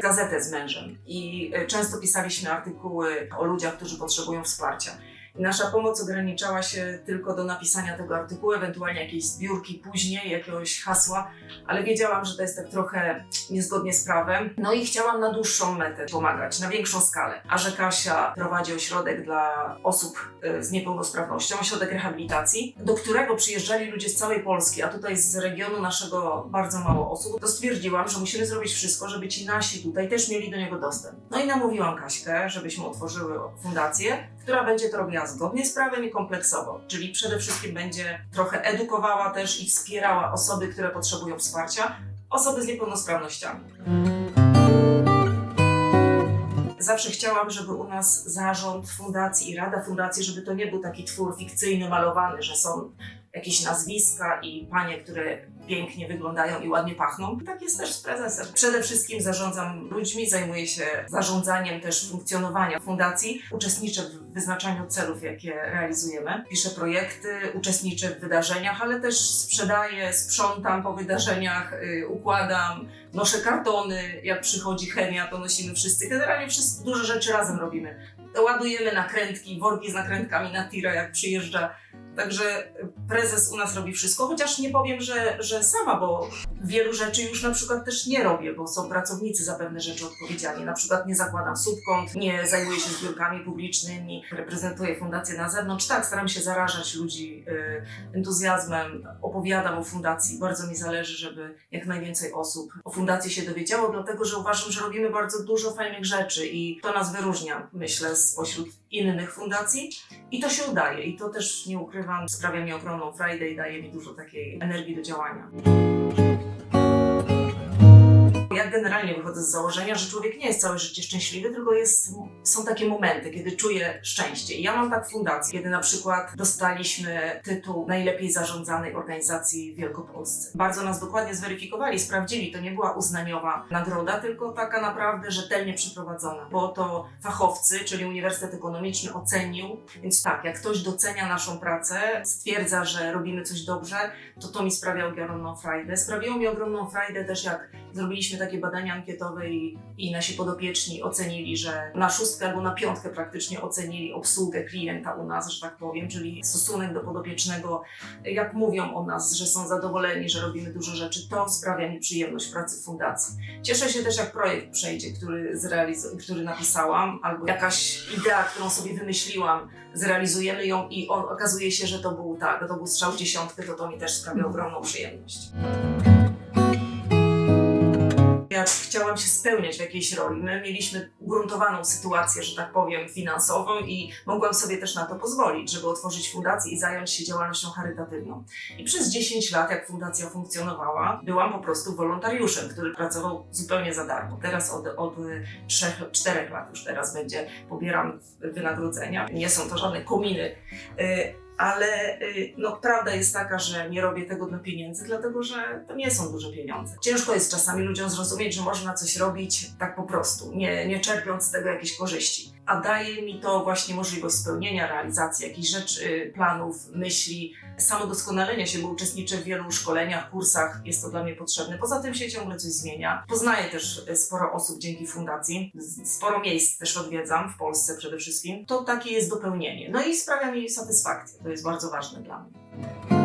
gazetę z mężem i e, często pisaliśmy artykuły o ludziach, którzy potrzebują wsparcia. Nasza pomoc ograniczała się tylko do napisania tego artykułu, ewentualnie jakiejś zbiórki później, jakiegoś hasła, ale wiedziałam, że to jest tak trochę niezgodnie z prawem. No i chciałam na dłuższą metę pomagać, na większą skalę. A że Kasia prowadzi ośrodek dla osób e, z niepełnosprawnością, ośrodek rehabilitacji, do którego przyjeżdżali ludzie z całej Polski, a tutaj z regionu naszego bardzo mało osób, to stwierdziłam, że musimy zrobić wszystko, żeby ci nasi tutaj też mieli do niego dostęp. No i namówiłam Kaśkę, żebyśmy otworzyły fundację, która będzie to robiła zgodnie z prawem i kompleksowo, czyli przede wszystkim będzie trochę edukowała też i wspierała osoby, które potrzebują wsparcia, osoby z niepełnosprawnościami. Zawsze chciałam, żeby u nas zarząd fundacji i rada fundacji, żeby to nie był taki twór fikcyjny, malowany, że są jakieś nazwiska i panie, które pięknie wyglądają i ładnie pachną. Tak jest też z prezesem. Przede wszystkim zarządzam ludźmi, zajmuję się zarządzaniem też funkcjonowania fundacji. Uczestniczę w wyznaczaniu celów, jakie realizujemy. Piszę projekty, uczestniczę w wydarzeniach, ale też sprzedaję, sprzątam po wydarzeniach, yy, układam, noszę kartony. Jak przychodzi chemia, to nosimy wszyscy. Generalnie wszyscy dużo rzeczy razem robimy. Ładujemy nakrętki, worki z nakrętkami na tira, jak przyjeżdża Także prezes u nas robi wszystko, chociaż nie powiem, że, że sama, bo wielu rzeczy już na przykład też nie robię, bo są pracownicy za pewne rzeczy odpowiedzialni. Na przykład nie zakładam subkont, nie zajmuję się zbiórkami publicznymi, reprezentuję fundację na zewnątrz. Tak, staram się zarażać ludzi y, entuzjazmem, opowiadam o fundacji. Bardzo mi zależy, żeby jak najwięcej osób o fundacji się dowiedziało, dlatego że uważam, że robimy bardzo dużo fajnych rzeczy i to nas wyróżnia, myślę, spośród innych fundacji. I to się udaje i to też nie ukrywam, sprawia mi ogromną frajdę i daje mi dużo takiej energii do działania. Generalnie wychodzę z założenia, że człowiek nie jest całe życie szczęśliwy, tylko jest, są takie momenty, kiedy czuje szczęście. I ja mam tak fundację, kiedy na przykład dostaliśmy tytuł najlepiej zarządzanej organizacji w Wielkopolsce. Bardzo nas dokładnie zweryfikowali, sprawdzili. To nie była uznaniowa nagroda, tylko taka naprawdę rzetelnie przeprowadzona. Bo to fachowcy, czyli Uniwersytet Ekonomiczny ocenił. Więc tak, jak ktoś docenia naszą pracę, stwierdza, że robimy coś dobrze, to to mi sprawia ogromną frajdę. Sprawiło mi ogromną frajdę też, jak zrobiliśmy takie badania ankietowe i, i nasi podopieczni ocenili, że na szóstkę albo na piątkę praktycznie ocenili obsługę klienta u nas, że tak powiem, czyli stosunek do podopiecznego, jak mówią o nas, że są zadowoleni, że robimy dużo rzeczy, to sprawia mi przyjemność pracy w fundacji. Cieszę się też, jak projekt przejdzie, który, zrealiz- który napisałam, albo jakaś idea, którą sobie wymyśliłam, zrealizujemy ją i on, okazuje się, że to był tak, to był strzał dziesiątkę, to to mi też sprawia ogromną przyjemność jak chciałam się spełniać w jakiejś roli. My mieliśmy ugruntowaną sytuację, że tak powiem, finansową i mogłam sobie też na to pozwolić, żeby otworzyć fundację i zająć się działalnością charytatywną. I przez 10 lat, jak fundacja funkcjonowała, byłam po prostu wolontariuszem, który pracował zupełnie za darmo. Teraz od, od 3-4 lat już teraz będzie, pobieram wynagrodzenia. Nie są to żadne kominy. Ale y, no, prawda jest taka, że nie robię tego dla pieniędzy, dlatego że to nie są duże pieniądze. Ciężko jest czasami ludziom zrozumieć, że można coś robić tak po prostu, nie, nie czerpiąc z tego jakichś korzyści a daje mi to właśnie możliwość spełnienia, realizacji jakichś rzeczy, planów, myśli, samodoskonalenia się, bo uczestniczę w wielu szkoleniach, kursach, jest to dla mnie potrzebne. Poza tym się ciągle coś zmienia. Poznaję też sporo osób dzięki fundacji, sporo miejsc też odwiedzam, w Polsce przede wszystkim. To takie jest dopełnienie. No i sprawia mi satysfakcję, to jest bardzo ważne dla mnie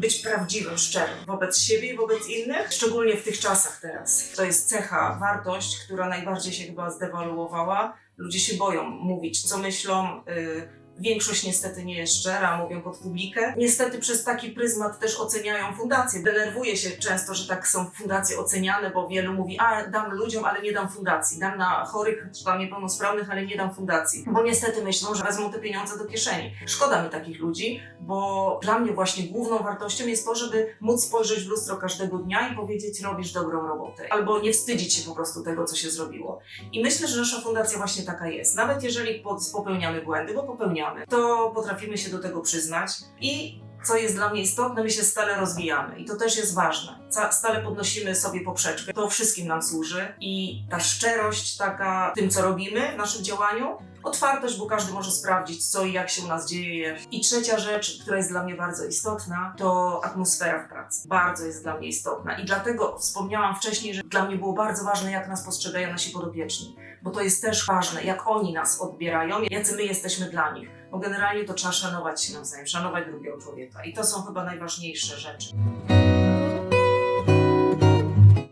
być prawdziwym, szczerym wobec siebie i wobec innych, szczególnie w tych czasach teraz. To jest cecha, wartość, która najbardziej się chyba zdewaluowała. Ludzie się boją mówić, co myślą, yy, Większość niestety nie jest szczera, mówią pod publikę. Niestety przez taki pryzmat też oceniają fundacje. Denerwuje się często, że tak są fundacje oceniane, bo wielu mówi, a dam ludziom, ale nie dam fundacji. Dam na chorych czy tam niepełnosprawnych, ale nie dam fundacji. Bo niestety myślą, że wezmą te pieniądze do kieszeni. Szkoda mi takich ludzi, bo dla mnie właśnie główną wartością jest to, żeby móc spojrzeć w lustro każdego dnia i powiedzieć, robisz dobrą robotę. Albo nie wstydzić się po prostu tego, co się zrobiło. I myślę, że nasza fundacja właśnie taka jest. Nawet jeżeli popełniamy błędy, bo popełniamy, to potrafimy się do tego przyznać i co jest dla mnie istotne, my się stale rozwijamy i to też jest ważne. Stale podnosimy sobie poprzeczkę, to wszystkim nam służy i ta szczerość taka tym, co robimy w naszym działaniu, Otwartość, bo każdy może sprawdzić, co i jak się u nas dzieje. I trzecia rzecz, która jest dla mnie bardzo istotna, to atmosfera w pracy. Bardzo jest dla mnie istotna. I dlatego wspomniałam wcześniej, że dla mnie było bardzo ważne, jak nas postrzegają nasi podopieczni. Bo to jest też ważne, jak oni nas odbierają, jacy my jesteśmy dla nich. Bo generalnie to trzeba szanować się nawzajem, szanować drugiego człowieka. I to są chyba najważniejsze rzeczy.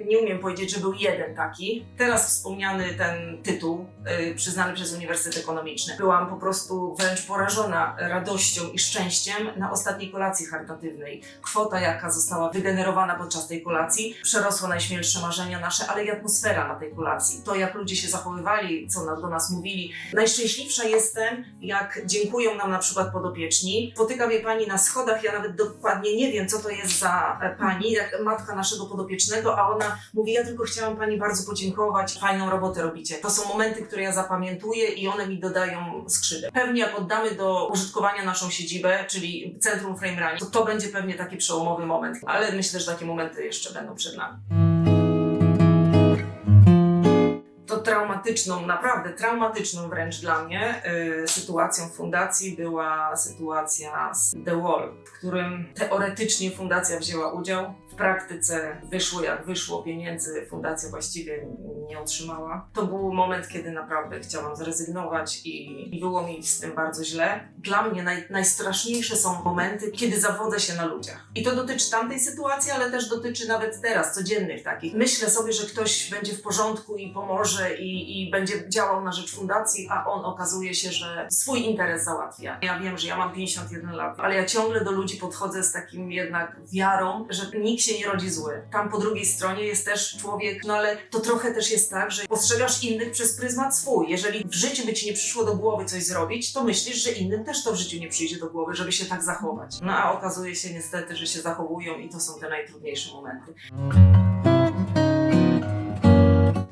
Nie umiem powiedzieć, że był jeden taki. Teraz wspomniany ten tytuł, yy, przyznany przez Uniwersytet Ekonomiczny. Byłam po prostu wręcz porażona radością i szczęściem na ostatniej kolacji charytatywnej. Kwota, jaka została wygenerowana podczas tej kolacji, przerosła najśmielsze marzenia nasze, ale i atmosfera na tej kolacji. To, jak ludzie się zachowywali, co do nas mówili. Najszczęśliwsza jestem, jak dziękują nam na przykład podopieczni. Spotyka mnie pani na schodach, ja nawet dokładnie nie wiem, co to jest za e, pani, jak matka naszego podopiecznego, a ona mówi, ja tylko chciałam pani bardzo podziękować, fajną robotę robicie. To są momenty, które ja zapamiętuję i one mi dodają skrzydeł. Pewnie jak oddamy do użytkowania naszą siedzibę, czyli Centrum Frame Running, to to będzie pewnie taki przełomowy moment, ale myślę, że takie momenty jeszcze będą przed nami. Traumatyczną, naprawdę traumatyczną wręcz dla mnie y, sytuacją fundacji była sytuacja z The Wall, w którym teoretycznie fundacja wzięła udział. W praktyce wyszło jak wyszło, pieniędzy fundacja właściwie nie otrzymała. To był moment, kiedy naprawdę chciałam zrezygnować i było mi z tym bardzo źle. Dla mnie naj, najstraszniejsze są momenty, kiedy zawodzę się na ludziach. I to dotyczy tamtej sytuacji, ale też dotyczy nawet teraz, codziennych takich. Myślę sobie, że ktoś będzie w porządku i pomoże i, i będzie działał na rzecz fundacji, a on okazuje się, że swój interes załatwia. Ja wiem, że ja mam 51 lat, ale ja ciągle do ludzi podchodzę z takim jednak wiarą, że nikt się nie rodzi zły. Tam po drugiej stronie jest też człowiek, no ale to trochę też jest tak, że postrzegasz innych przez pryzmat swój. Jeżeli w życiu by ci nie przyszło do głowy coś zrobić, to myślisz, że innym też to w życiu nie przyjdzie do głowy, żeby się tak zachować. No a okazuje się niestety, że się zachowują i to są te najtrudniejsze momenty.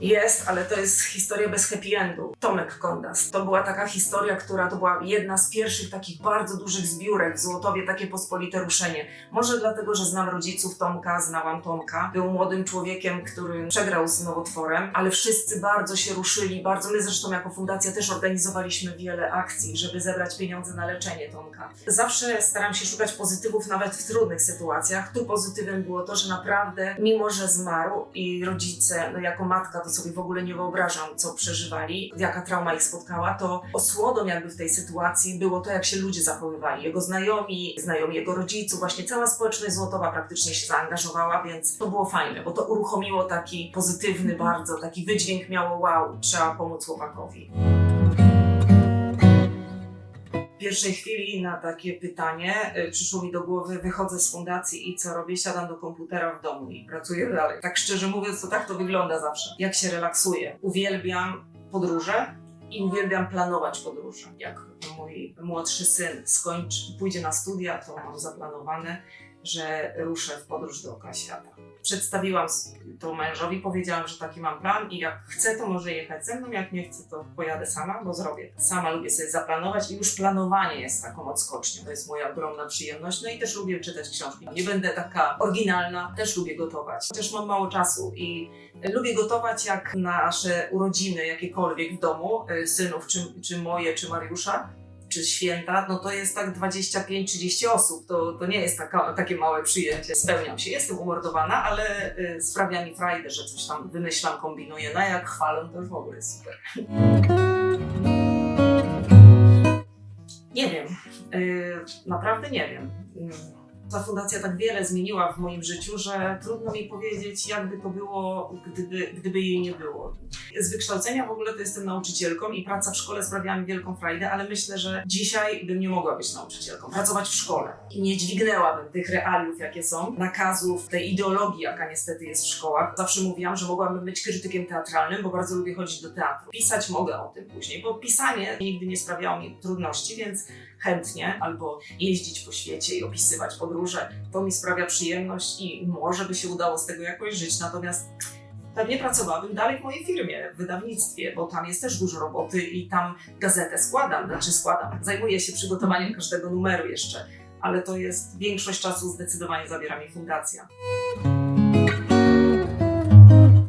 Jest, ale to jest historia bez happy endu. Tomek Kondas. To była taka historia, która to była jedna z pierwszych takich bardzo dużych zbiórek w Złotowie, takie pospolite ruszenie. Może dlatego, że znam rodziców Tomka, znałam Tomka. Był młodym człowiekiem, który przegrał z nowotworem, ale wszyscy bardzo się ruszyli, bardzo my zresztą jako fundacja też organizowaliśmy wiele akcji, żeby zebrać pieniądze na leczenie Tomka. Zawsze staram się szukać pozytywów nawet w trudnych sytuacjach. Tu pozytywem było to, że naprawdę, mimo że zmarł i rodzice, no jako matka to sobie w ogóle nie wyobrażam, co przeżywali, jaka trauma ich spotkała, to osłodą jakby w tej sytuacji było to, jak się ludzie zachowywali. Jego znajomi, znajomi jego rodziców, właśnie cała społeczność Złotowa praktycznie się zaangażowała, więc to było fajne, bo to uruchomiło taki pozytywny bardzo, taki wydźwięk miało wow, trzeba pomóc chłopakowi. Pierwszej chwili na takie pytanie y, przyszło mi do głowy, wychodzę z fundacji i co robię? Siadam do komputera w domu i pracuję dalej. Tak szczerze mówiąc, to tak to wygląda zawsze. Jak się relaksuję. Uwielbiam podróże i uwielbiam planować podróże. Jak mój młodszy syn skończy, pójdzie na studia, to mam zaplanowane, że ruszę w podróż dookoła świata. Przedstawiłam to mężowi, powiedziałam, że taki mam plan i jak chce, to może jechać ze mną, jak nie chce, to pojadę sama, bo zrobię. Sama lubię sobie zaplanować i już planowanie jest taką odskocznią. To jest moja ogromna przyjemność. No i też lubię czytać książki. Nie będę taka oryginalna, też lubię gotować. Chociaż mam mało czasu i lubię gotować jak nasze urodziny jakiekolwiek w domu, y, synów, czy, czy moje, czy Mariusza czy święta, no to jest tak 25-30 osób. To, to nie jest taka, takie małe przyjęcie. Spełniam się, jestem umordowana, ale y, sprawia mi frajdę, że coś tam wymyślam, kombinuję. No jak chwalę, to już w ogóle jest super. Nie wiem. Y, naprawdę nie wiem. Ta fundacja tak wiele zmieniła w moim życiu, że trudno mi powiedzieć, jakby to było, gdyby, gdyby jej nie było. Z wykształcenia w ogóle to jestem nauczycielką i praca w szkole sprawia mi wielką frajdę, ale myślę, że dzisiaj bym nie mogła być nauczycielką, pracować w szkole. I nie dźwignęłabym tych realiów, jakie są, nakazów, tej ideologii, jaka niestety jest w szkołach. Zawsze mówiłam, że mogłabym być krytykiem teatralnym, bo bardzo lubię chodzić do teatru. Pisać mogę o tym później, bo pisanie nigdy nie sprawiało mi trudności, więc chętnie albo jeździć po świecie i opisywać podróże. To mi sprawia przyjemność i może by się udało z tego jakoś żyć. Natomiast pewnie pracowałabym dalej w mojej firmie, w wydawnictwie, bo tam jest też dużo roboty i tam gazetę składam, znaczy składam. Zajmuję się przygotowaniem każdego numeru jeszcze, ale to jest większość czasu zdecydowanie zabiera mi fundacja.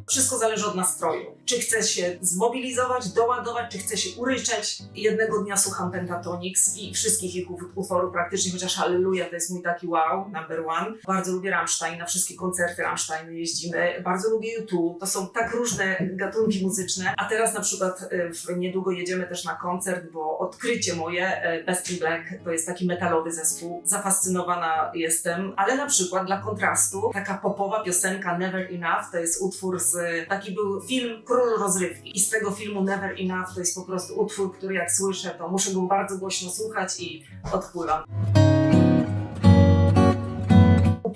Wszystko zależy od nastroju. Czy chcę się zmobilizować, doładować, czy chcę się uryczeć. Jednego dnia słucham Pentatonix i wszystkich ich ut- utworów praktycznie, chociaż Halleluja to jest mój taki wow, number one. Bardzo lubię Rammstein, na wszystkie koncerty Rammsteinu jeździmy. Bardzo lubię YouTube. To są tak różne gatunki muzyczne. A teraz na przykład e, niedługo jedziemy też na koncert, bo odkrycie moje, e, Best in Black, to jest taki metalowy zespół. Zafascynowana jestem, ale na przykład dla kontrastu taka popowa piosenka Never Enough to jest utwór z, taki był film Król Rozrywki i z tego filmu Never Enough to jest po prostu utwór, który jak słyszę, to muszę go bardzo głośno słuchać i odchulam.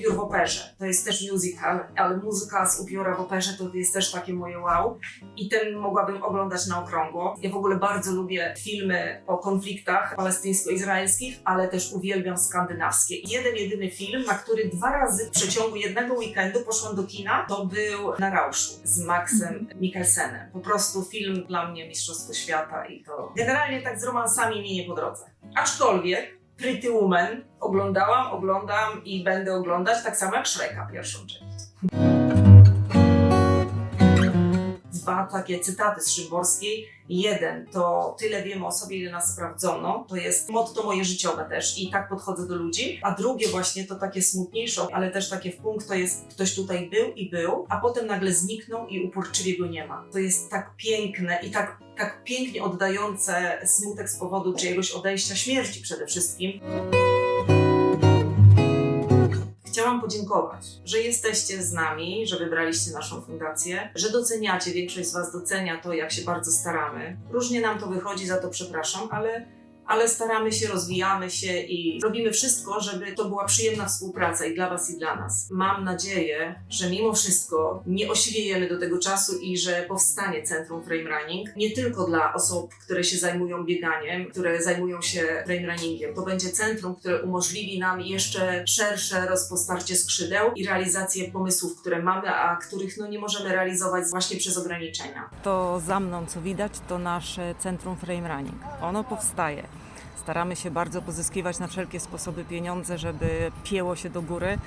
Upiór w operze. To jest też musical, ale muzyka z upiora w operze to jest też takie moje wow. I ten mogłabym oglądać na okrągło. Ja w ogóle bardzo lubię filmy o konfliktach palestyńsko-izraelskich, ale też uwielbiam skandynawskie. Jeden, jedyny film, na który dwa razy w przeciągu jednego weekendu poszłam do kina, to był Na Rauszu z Maxem Mikkelsenem. Po prostu film dla mnie Mistrzostwo Świata i to generalnie tak z romansami mi nie po drodze. Aczkolwiek Pretty Woman oglądałam, oglądam i będę oglądać tak samo jak Shreka pierwszą część. Dwa takie cytaty z Szymborskiej. Jeden to tyle wiemy o sobie, ile nas sprawdzono. To jest motto moje życiowe też i tak podchodzę do ludzi. A drugie właśnie to takie smutniejsze, ale też takie w punkt to jest ktoś tutaj był i był, a potem nagle zniknął i uporczywie go nie ma. To jest tak piękne i tak, tak pięknie oddające smutek z powodu czyjegoś odejścia, śmierci przede wszystkim. Chciałam podziękować, że jesteście z nami, że wybraliście naszą fundację, że doceniacie, większość z Was docenia to, jak się bardzo staramy. Różnie nam to wychodzi, za to przepraszam, ale, ale staramy się, rozwijamy się i robimy wszystko, żeby to była przyjemna współpraca i dla Was, i dla nas. Mam nadzieję, że mimo wszystko nie osiwiejemy do tego czasu i że powstanie Centrum Frame Running nie tylko dla osób, które się zajmują bieganiem, które zajmują się frame runningiem. To będzie centrum, które umożliwi nam jeszcze szersze rozpostarcie skrzydeł i realizację pomysłów, które mamy, a których no, nie możemy realizować właśnie przez ograniczenia. To za mną, co widać, to nasze Centrum Frame Running. Ono powstaje. Staramy się bardzo pozyskiwać na wszelkie sposoby pieniądze, żeby pieło się do góry.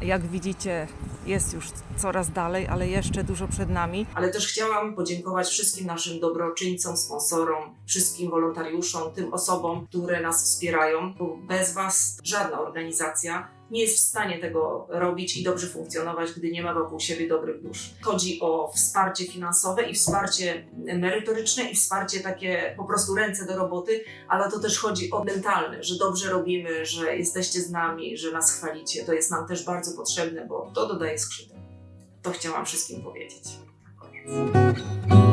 Jak widzicie, jest już coraz dalej, ale jeszcze dużo przed nami. Ale też chciałam podziękować wszystkim naszym dobroczyńcom, sponsorom, wszystkim wolontariuszom, tym osobom, które nas wspierają, bo bez Was żadna organizacja nie jest w stanie tego robić i dobrze funkcjonować, gdy nie ma wokół siebie dobrych dusz. Chodzi o wsparcie finansowe i wsparcie merytoryczne i wsparcie takie po prostu ręce do roboty, ale to też chodzi o mentalne, że dobrze robimy, że jesteście z nami, że nas chwalicie. To jest nam też bardzo potrzebne, bo to dodaje skrzydeł. To chciałam wszystkim powiedzieć. Koniec.